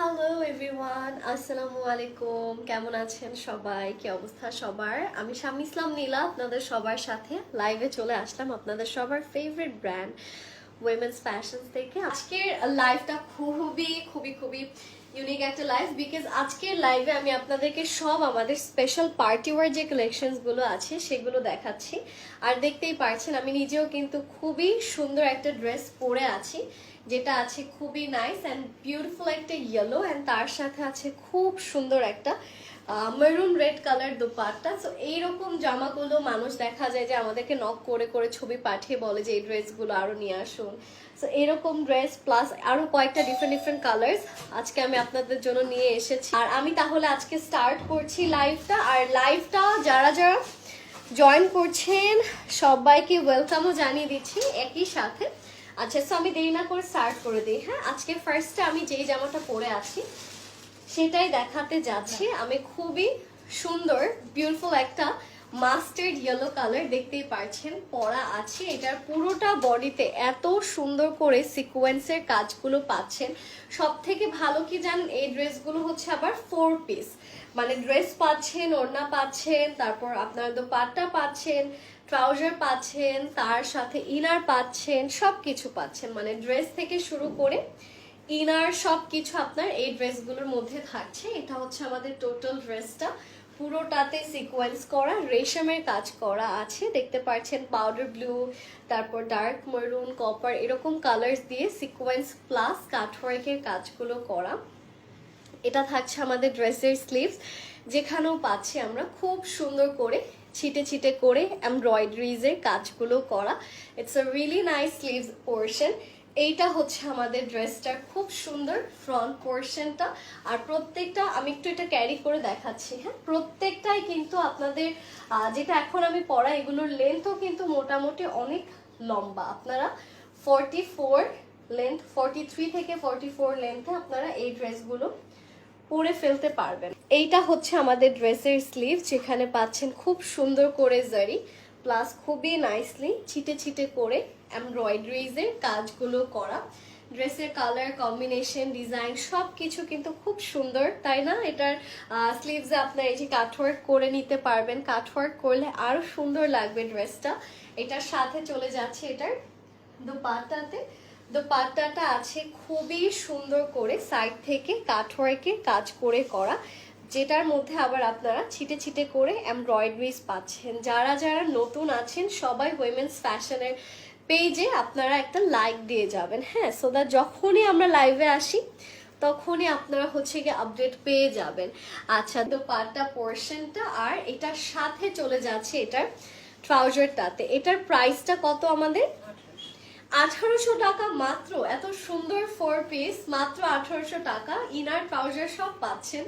Hello everyone আসসালামু আলাইকুম কেমন আছেন সবাই? কি অবস্থা সবার? আমি শামি ইসলাম নীলা, আপনাদের সবার সাথে লাইভে চলে আসলাম আপনাদের সবার ফেভারিট ব্র্যান্ড উইমেন্স ফ্যাশন থেকে আজকের লাইভটা খুবই খুবই খুবই ইউনিক একটা লাইভ বিকজ আজকের লাইভে আমি আপনাদেরকে সব আমাদের স্পেশাল পার্টি ওয়ার যে কালেকশনসগুলো আছে, সেগুলো দেখাচ্ছি। আর দেখতেই পারছেন, আমি নিজেও কিন্তু খুবই সুন্দর একটা ড্রেস পরে আছি, যেটা আছে খুবই নাইস অ্যান্ড বিউটিফুল একটা ইয়েলো অ্যান্ড তার সাথে আছে খুব সুন্দর একটা maroon red colour dupatta. So এইরকম জামাগুলো মানুষ দেখা যায় যে আমাদেরকে নক করে করে ছবি পাঠিয়ে বলে যে, এই ড্রেসগুলো আরও নিয়ে আসুন। সো এরকম ড্রেস প্লাস আরও কয়েকটা ডিফারেন্ট ডিফারেন্ট কালার্স আজকে আমি আপনাদের জন্য নিয়ে এসেছি। আর আমি তাহলে আজকে স্টার্ট করছি লাইভটা আর লাইভটা যারা যারা জয়েন করছেন, সবাইকে ওয়েলকামও জানিয়ে দিচ্ছি একই সাথে। আচ্ছা সো আমি দেরি না করে স্টার্ট করে দিই হ্যাঁ? আজকে ফার্স্টে আমি যেই জামাটা পরে আছি সেটাই দেখাতে যাচ্ছি। আমি খুবই সুন্দর বিউটিফুল একটা মাস্টার্ড ইয়েলো কালার দেখতেই পারছেন পরা আছে। এটার পুরোটা বডিতে এত সুন্দর করে সিকোয়েন্সের কাজগুলো পাচ্ছেন। সব থেকে ভালো কি জানেন এই ড্রেসগুলো হচ্ছে আবার ফোর পিস মানে ড্রেস পাচ্ছেন ওড়না পাচ্ছেন তারপর আপনার দোপাট্টা পাচ্ছেন ট্রাউজার পাচ্ছেন তার সাথে ইনার পাচ্ছেন সব কিছু পাচ্ছেন। মানে ড্রেস থেকে শুরু করে ইনার সব কিছু আপনার এই ড্রেসগুলোর মধ্যে থাকছে। এটা হচ্ছে আমাদের টোটাল ড্রেসটা পুরোটাতে সিকোয়েন্স করা, রেশমের কাজ করা আছে। দেখতে পাচ্ছেন পাউডার ব্লু তারপর ডার্ক মেরুন কপার এরকম কালার্স দিয়ে সিকোয়েন্স প্লাস কাঠওয়ার্কের কাজগুলো করা। এটা থাকছে আমাদের ড্রেসের স্লিভস যেখানেও পাচ্ছি আমরা খুব সুন্দর করে ছিটে ছিটে করে এমব্রয়ডারিজের কাজগুলো করা। It's a really nice sleeves portion এইটা হচ্ছে আমাদের ড্রেসটার খুব সুন্দর ফ্রন্ট পোর্শনটা আর প্রত্যেকটা, আমি একটু এটা ক্যারি করে দেখাচ্ছি হ্যাঁ? প্রত্যেকটাই কিন্তু আপনাদের যেটা এখন আমি পরা এগুলোর লেন্থও কিন্তু মোটামুটি অনেক লম্বা। আপনারা forty four length forty three থেকে ফর্টি ফোর লেন্থে আপনারা এই ড্রেসগুলো পরে ফেলতে পারবেন। এইটা হচ্ছে আমাদের ড্রেসের স্লিভ যেখানে পাচ্ছেন খুব সুন্দর করে জারি প্লাস খুবই নাইসলি ছিটে ছিটে করে এমব্রয়ডারিজের কাজগুলো করা। ড্রেসের কালার কম্বিনেশন ডিজাইন সব কিছু কিন্তু খুব সুন্দর, তাই না? এটার স্লিভসে আপনার এই যে কাটওয়ার্ক করে নিতে পারবেন। কাটওয়ার্ক করলে আরও সুন্দর লাগবে ড্রেসটা এটার সাথে চলে যাচ্ছে এটার দোপাট্টাতে। দোপাট্টাটা আছে খুবই সুন্দর করে সাইড থেকে কাঠওয়ার্কের কাজ করে করা। যেটার মধ্যে আবার আপনারা ছিটে ছিটে করে এমব্রয়ডারিজ পাচ্ছেন। যারা যারা নতুন আছেন, সবাই উইমেন্স ফ্যাশনের পেজে আপনারা একটা লাইক দিয়ে যাবেন হ্যাঁ? সো দ্যাট যখনই আমরা লাইভে আসি, তখনই আপনারা হচ্ছে গিয়ে আপডেট পেয়ে যাবেন। আচ্ছা দোপাট্টা পোর্শনটা আর এটার সাথে চলে যাচ্ছে এটার ট্রাউজারটাতে এটার প্রাইসটা কত আমাদের? আঠারোশো টাকা মাত্র। এত সুন্দর ফোর পিস মাত্র আঠারোশো টাকা। ইনার ট্রাউজার সব পাচ্ছেন।